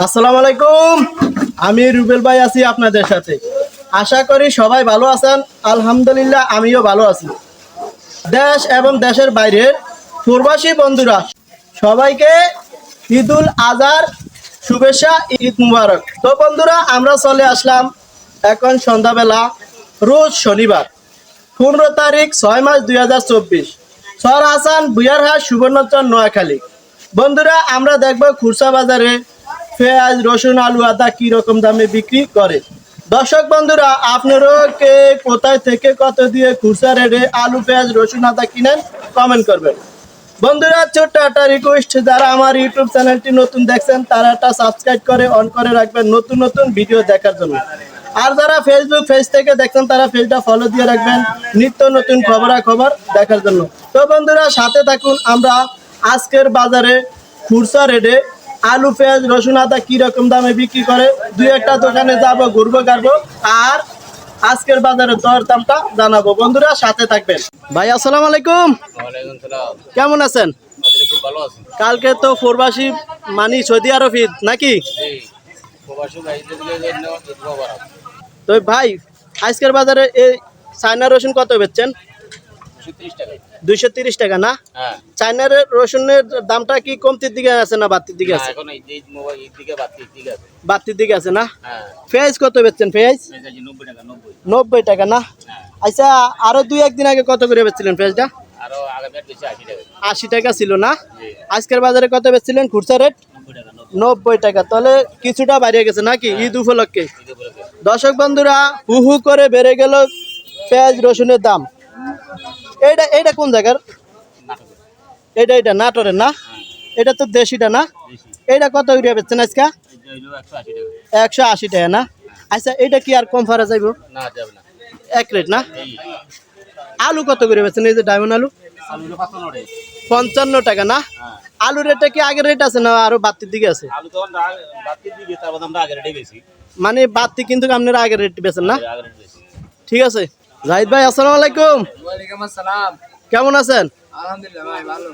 আসসালামু আলাইকুম। আমি রুবেল ভাই আছি আপনাদের সাথে। আশা করি সবাই ভালো আছেন। আলহামদুলিল্লাহ, আমিও ভালো আছি। দেশ এবং দেশের বাইরের প্রবাসী বন্ধুরা, সবাইকে ঈদুল আজহার শুভেচ্ছা, ঈদ মুবারক। তো বন্ধুরা, আমরা চলে আসলাম এখন সন্ধ্যাবেলা, রোজ শনিবার, পনেরো তারিখ, ছয় মাস দুই হাজার চব্বিশ। সর হাসান বুয়ারহাট সুবর্ণচর, নোয়াখালী। বন্ধুরা, আমরা দেখব খুরসা বাজারে পেঁয়াজ, রসুন, আলু, আদা কি রকম দামে বিক্রি করে? দর্শক বন্ধুরা, আপনারাও কে কোথায় থেকে কত দিয়ে খুরসা রেটে আলু, পেঁয়াজ, রসুন, আদা কিনেন কমেন্ট করবেন। বন্ধুরা, ছোট্ট একটা রিকোয়েস্ট যারা আমার ইউটিউব চ্যানেলটি নতুন দেখছেন, তারা একটা সাবস্ক্রাইব করে অন করে রাখবেন নতুন নতুন ভিডিও দেখার জন্য। আর যারা ফেসবুক পেজ থেকে দেখছেন, তারা পেজটা ফলো দিয়ে রাখবেন, নিত্য নতুন খবরাখবর দেখার জন্য। তো বন্ধুরা, সাথে থাকুন, আমরা আজকের বাজারে খুরসা রেটে আলু পেঁয়াজ রসুন আদা কি রকম দামে বিক্রি করে? দুই একটা দোকানে যাব ঘুরবো গাড়বো। আর আজকের বাজারের দর দামটা জানাব। বন্ধুরা সাথে থাকবেন। ভাই আসসালামু আলাইকুম। কেমন আছেন? কালকে তো প্রবাসী মানি সৌদি আরব ঈদ নাকি তো ভাই আজকের বাজারে এই চায়না রসুন কত বেচছেন? দুইশো তিরিশ টাকা। না? হ্যাঁ। চায়নার রসুনের দামটা কি কমতির দিকে আছে না বাড়তির দিকে আছে? এখন এই যে মোবাইল দিকে বাড়তি দিকে আছে। বাড়তির দিকে আছে না? হ্যাঁ। পেঁয়াজ কত বেচছেন পেঁয়াজ নব্বই টাকা না? হ্যাঁ। আচ্ছা আরও দুই একদিন আগে কত করে বেচছিলেন পেঁয়াজটা আশি টাকা। ছিল না? আজকের বাজারে কত বেচছিলেন খুচরা রেট? নব্বই টাকা তাহলে কিছুটা বাড়িয়ে গেছে নাকি ঈদ উপলক্ষে। দর্শক বন্ধুরা হু হু করে বেড়ে গেল পেঁয়াজ রসুনের দাম। এইটা এইটা কোন জায়গার? এটা এটা নাটোরের না? এটা তো দেশিটা না? এইটা কত ইউরিয়া বেচছেন আজকে? একশো আশি টাকা না? আচ্ছা এটা কি আর কম ফারা যাইব? এক রেট না? আলু কত করে বেচছেন? এই যে ডায়মন্ড আলু? পঞ্চান্ন টাকা না? হ্যাঁ আলু রেটটা কি আগের রেট আছে না আরও বাড়তির দিকে আছে? মানে বাড়তি কিন্তু আপনারা আগের রেট বেচেন না? ঠিক আছে। জাহিদ ভাই আসসালামু আলাইকুম। আসসালাম। কেমন আছেন? আলহামদুলিল্লাহ ভাই ভালো।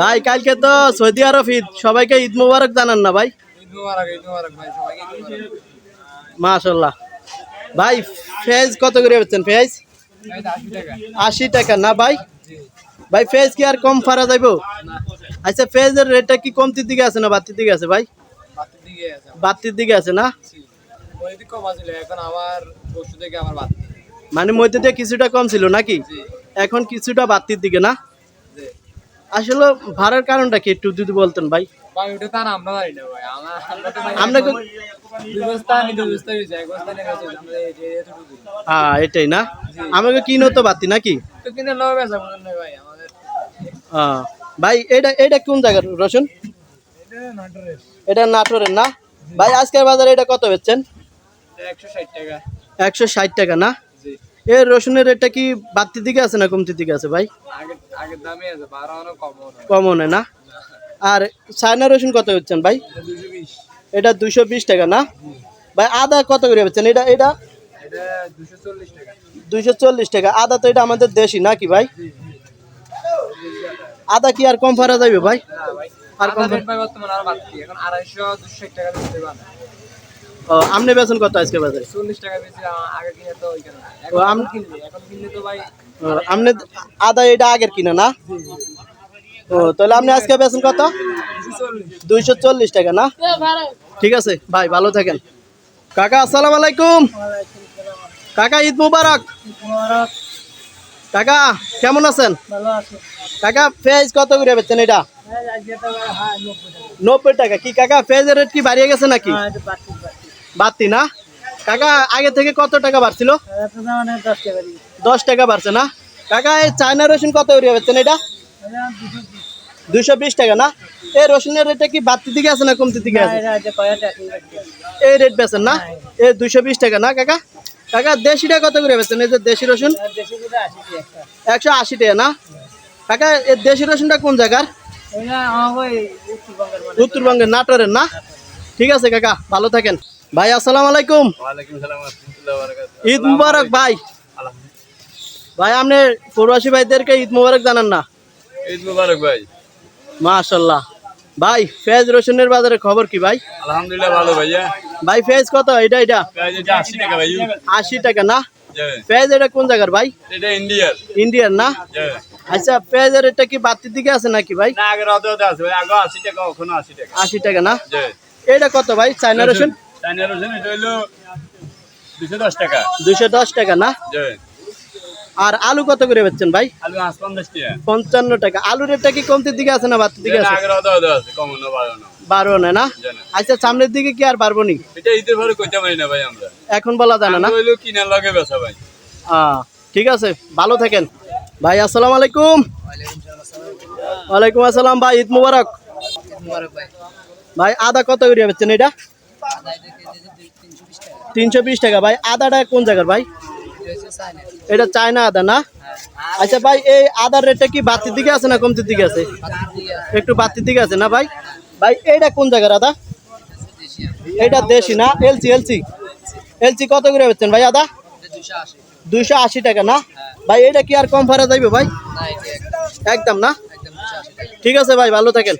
ভাই কালকে তো সৌদি আরব ঈদ সবাইকে ঈদ মোবারক জানান না ভাই? ঈদ মুবারক ঈদ মুবারক ভাই সবাইকে ফেজ কত করে বেচছেন ফেজ? আশি টাকা। না ভাই? ভাই ফেজ কি আর কম ফারা যাইব? আচ্ছা ফেজের রেটটা কি কমতির দিকে আছে না বাড়তির দিকে আছে ভাই? বাতির দিকে আছে। বাড়তির দিকে আছে না? কম এখন পরশু থেকে বাতি মানে মধ্যে দিয়ে কিছুটা কম ছিল নাকি? এখন কিছুটা বাড়তির দিকে না? আসলে ভাড়ার কারণটা কি একটু যদি বলতেন ভাই? ভাই ওটা তার আমরা জানি না ভাই। আমার আমরা তো ভাই আমরা এখন দুই বস্তা নি দুই বস্তা হয়েছে এক বস্তা নিয়ে গেছে আমরা এই যে এতটুকু। হ্যাঁ এটাই না? আমাকে কিনো তো বাড়তি নাকি? হ্যাঁ। ভাই এটা এটা কোন জায়গার রসুন? এটা নাটোরের। না? ভাই আজকের বাজারে এটা কত বেচছেন? একশো ষাট টাকা। একশো ষাট টাকা না? এর রসুনের রেটটা কি বাড়তির দিকে আছে না কমতির দিকে আছে ভাই? কম না হয়। না? আর চায়না রসুন কত হচ্ছেন ভাই? এটা দুশো বিশ। টাকা না? ভাই আদা কত করে হচ্ছেন এটা এটা? দুশো চল্লিশ টাকা। আদা তো এটা আমাদের দেশি নাকি ভাই? আদা কি আর কম ফারা যাবে ভাই? আর কম ও, আপনি বেচেন কত আজকে বাজারে? চল্লিশ টাকা বেশি আগে কিনে তো এখন কিনলে এখন কিনলে তো ভাই ও, আপনি আদা এটা আগের কিনা না? ও তাহলে আপনি আজকে বেচেন কত? দুইশো চল্লিশ। টাকা না? ঠিক আছে ভাই ভালো থাকেন। কাকা আসসালামু আলাইকুম। কাকা ঈদ মুবারক। কাকা কেমন আছেন? ভালো আছে? কাকা ফেজ কত করে বেচছেন এটা? হ্যাঁ নব্বই টাকা। কি কাকা ফেজের রেট কি বাড়িয়ে গেছে নাকি? হ্যাঁ, বাড়তি না? কাকা, আগে থেকে কত টাকা বাড়ছিল? দশ টাকা বাড়ছে না? কাকা, এই চায়না রসুন কত করে বেচছেন এটা? দুশো বিশ টাকা না? এই রসুনের রেটটা কি বাড়তি দিকে আছে না কমতি দিকে আছে? এই রেট বেচেন না? এই দুশো বিশ টাকা না, কাকা? কাকা, দেশিটা কত করে বেচেন এই যে দেশি রসুন? একশো আশি টাকা না? কাকা, এই দেশি রসুনটা কোন জায়গার? উত্তরবঙ্গের, নাটোরের না? ঠিক আছে কাকা, ভালো থাকেন। ভাই আসসালামু আলাইকুম। ঈদ মুবারক ভাই। ভাই আপনি প্রবাসী ভাইদেরকে ঈদ মুবারক জানান না? ঈদ মুবারক ভাই। মাশাল্লাহ ভাই পেঁয়াজ রসুনের বাজারে খবর কি ভাই? আলহামদুলিল্লাহ ভালো ভাইয়া ভাই ফেজ কত? এটা এটা। আশি টাকা ভাই আশি টাকা না? জি। পেঁয়াজ এটা কোন জায়গার ভাই? এটা ইন্ডিয়ার। ইন্ডিয়ান না? আচ্ছা পেঁয়াজের এটা কি বাতির দিকে আছে নাকি ভাই? আগে রদ রদ আছে ভাই। আগে আশি টাকা ওখানে আশি টাকা। আশি টাকা না? এটা কত ভাই? চাইনা রসুন? চাইনা রসুন এটা হইল দুশো দশ টাকা। দুইশো দশ টাকা না? আর আলু কত করে বেচছেন ভাই? আলু পঞ্চান্ন টাকা। আলুর রেটটা কি কমতির দিকে আছে না দিকে আছে? বাড়ো না বারো না। না আচ্ছা সামনের দিকে কি আর পারব নি? এটা ঈদের পরে কইতে পারি না ভাই আমরা। এখন বলা যায় না না? হইল কিনার লগে বেচা ভাই। ঠিক আছে ভালো থাকেন। ভাই আসসালামু আলাইকুম। ওয়ালাইকুম আসসালাম ভাই ঈদ মুবারক। ভাই আদা কত করে বেচছেন এটা? তিনশো বিশ টাকা। ভাই, আদাটা কোন জায়গার ভাই? এটা চায়না আদা না? আচ্ছা ভাই, এই আদার রেটটা কি বাড়তির দিকে আছে না কমতির দিকে আছে? একটু বাড়তির দিকে আছে না ভাই? ভাই, এইটা কোন জায়গার আদা? এটা দেশি না? এলসি এলসি এলসি কত করে বেচছেন ভাই আদা? দুইশো আশি টাকা না? ভাই এটা কি আর কম ভাড়া যাইবে ভাই? একদম না? ঠিক আছে ভাই, ভালো থাকেন।